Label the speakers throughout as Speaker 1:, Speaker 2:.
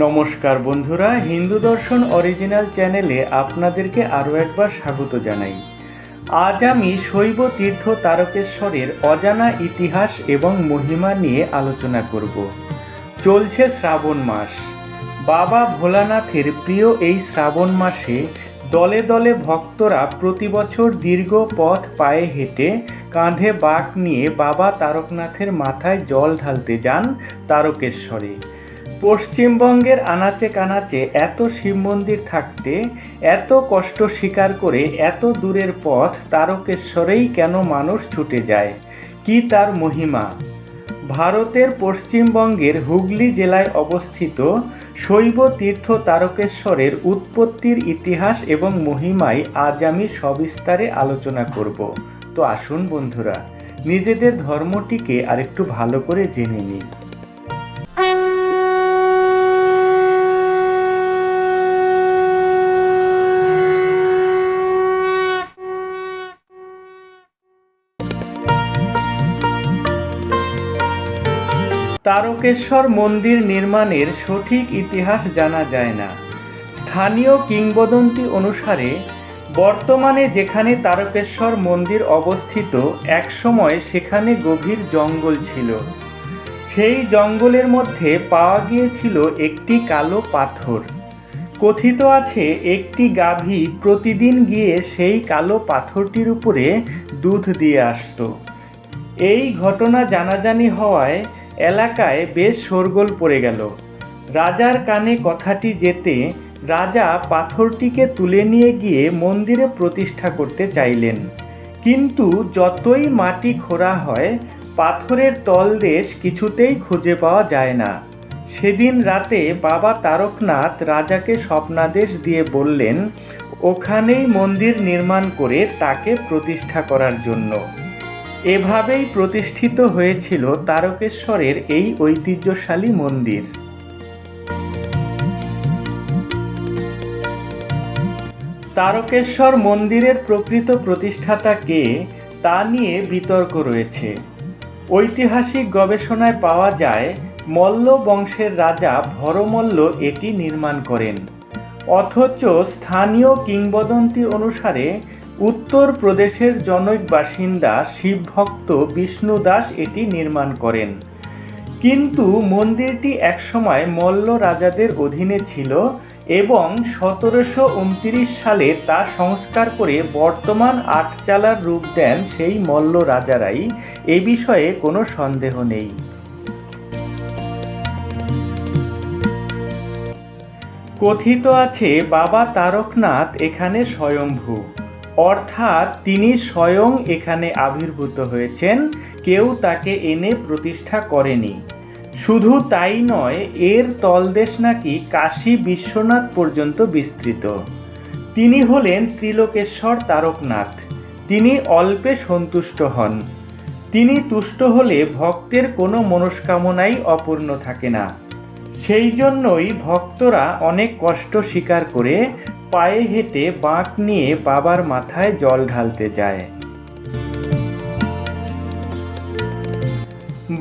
Speaker 1: নমস্কার বন্ধুরা, হিন্দু দর্শন অরিজিনাল চ্যানেলে আপনাদেরকে আরও একবার স্বাগত জানাই। আজ আমি শৈব তীর্থ তারকেশ্বরের অজানা ইতিহাস এবং মহিমা নিয়ে আলোচনা করব। চলছে শ্রাবণ মাস। বাবা ভোলানাথের প্রিয় এই শ্রাবণ মাসে দলে দলে ভক্তরা প্রতি বছর দীর্ঘ পথ পায়ে হেঁটে কাঁধে বাঁক নিয়ে বাবা তারকনাথের মাথায় জল ঢালতে যান তারকেশ্বরে। পশ্চিমবঙ্গের আনাচে কানাচে এত শিব মন্দির থাকতে, এত কষ্ট স্বীকার করে এত দূরের পথ তারকেশ্বরেই কেন মানুষ ছুটে যায়? কি তার মহিমা? ভারতের পশ্চিমবঙ্গের হুগলি জেলায় অবস্থিত শৈব তীর্থ তারকেশ্বরের উৎপত্তির ইতিহাস এবং মহিমায় আজ আমি সবিস্তারে আলোচনা করব। তো আসুন বন্ধুরা, নিজেদের ধর্মটিকে আরেকটু ভালো করে জেনে নিই। তারকেশ্বর মন্দির নির্মাণের সঠিক ইতিহাস জানা যায় না। স্থানীয় কিংবদন্তি অনুসারে, বর্তমানে যেখানে তারকেশ্বর মন্দির অবস্থিত, একসময় সেখানে গভীর জঙ্গল ছিল। সেই জঙ্গলের মধ্যে পাওয়া গিয়েছিল একটি কালো পাথর। কথিত আছে, একটি গাভী প্রতিদিন গিয়ে সেই কালো পাথরটির উপরে দুধ দিয়ে আসত। এই ঘটনা জানাজানি হওয়ায় এলাকায় বেশ শোরগোল পড়ে গেল। রাজার কানে কথাটি যেতে রাজা পাথরটিকে তুলে নিয়ে গিয়ে মন্দিরে প্রতিষ্ঠা করতে চাইলেন। কিন্তু যতই মাটি খোঁড়া হয়, পাথরের তলদেশ কিছুতেই খুঁজে পাওয়া যায় না। সেদিন রাতে বাবা তারকনাথ রাজাকে স্বপ্নাদেশ দিয়ে বললেন, ওখানেই মন্দির নির্মাণ করে তাকে প্রতিষ্ঠা করার জন্য। এভাবেই প্রতিষ্ঠিত হয়েছিল তারকেশ্বরের এই ঐতিহ্যশালী মন্দির। তারকেশ্বর মন্দিরের প্রকৃত প্রতিষ্ঠাতা কে তা নিয়ে বিতর্ক রয়েছে। ঐতিহাসিক গবেষণায় পাওয়া যায়, মল্ল বংশের রাজা ভরমল্ল এটি নির্মাণ করেন। অথচ স্থানীয় কিংবদন্তি অনুসারে উত্তর প্রদেশের জনৈক বাসিন্দা শিবভক্ত বিষ্ণু দাস এটি নির্মাণ করেন। কিন্তু মন্দিরটি একসময় মল্ল রাজাদের অধীনে ছিল এবং সতেরোশো উনত্রিশ সালে তা সংস্কার করে বর্তমান আটচালার রূপ দেন সেই মল্ল রাজারাই। এ বিষয়ে কোনো সন্দেহ নেই। কথিত আছে, বাবা তারকনাথ এখানে স্বয়ংভূ অর্থাৎ তিনি স্বয়ং এখানে আবির্ভূত হয়েছেন, কেউ তাকে এনে প্রতিষ্ঠা করেনি। শুধু তাই নয়, এর তলদেশ নাকি কাশী বিশ্বনাথ পর্যন্ত বিস্তৃত। তিনি হলেন ত্রিলোকেশ্বর তারকনাথ। তিনি অল্পে সন্তুষ্ট হন। তিনি তুষ্ট হলে ভক্তের কোনো মনস্কামনাই অপূর্ণ থাকে না। সেই জন্যই ভক্তরা অনেক কষ্ট স্বীকার করে পায়ে হেঁটে বাঁক নিয়ে বাবার মাথায় জল ঢালতে যায়।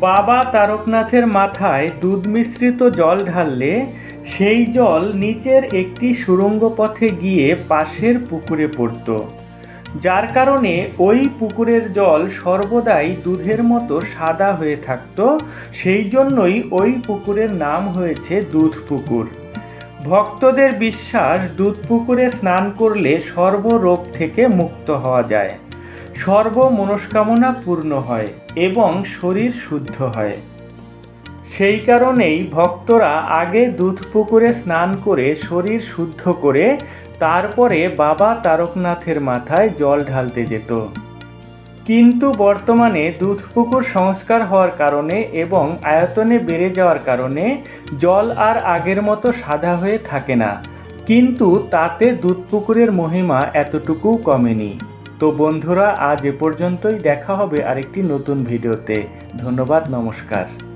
Speaker 1: বাবা তারকনাথের মাথায় দুধ মিশ্রিত জল ঢাললে সেই জল নিচের একটি সুড়ঙ্গ পথে গিয়ে পাশের পুকুরে পড়ত। যার কারণে ওই পুকুরের জল সর্বদাই দুধের মতো সাদা হয়ে থাকত, সেই জন্যই ওই পুকুরের নাম হয়েছে দুধ পুকুর ভক্তদের বিশ্বাস, দুধ পুকুরে স্নান করলে সর্বরোগ থেকে মুক্ত হওয়া যায়। সর্ব মনস্কামনা পূর্ণ হয় এবং শরীর শুদ্ধ হয়। সেই কারণেই ভক্তরা আগে দুধ পুকুরে স্নান করে শরীর শুদ্ধ করে তারপরে বাবা তারকনাথের মাথায় জল ঢালতে যেত। কিন্তু বর্তমানে দুধ পুকুর সংস্কার হওয়ার কারণে এবং আয়তনে বেড়ে যাওয়ার কারণে জল আর আগের মতো সাদা হয়ে থাকে না। কিন্তু তাতে দুধ পুকুরের মহিমা এতটুকুও কমেনি। তো বন্ধুরা, আজ এ পর্যন্তই দেখা হবে আরেকটি নতুন ভিডিওতে। ধন্যবাদ, নমস্কার।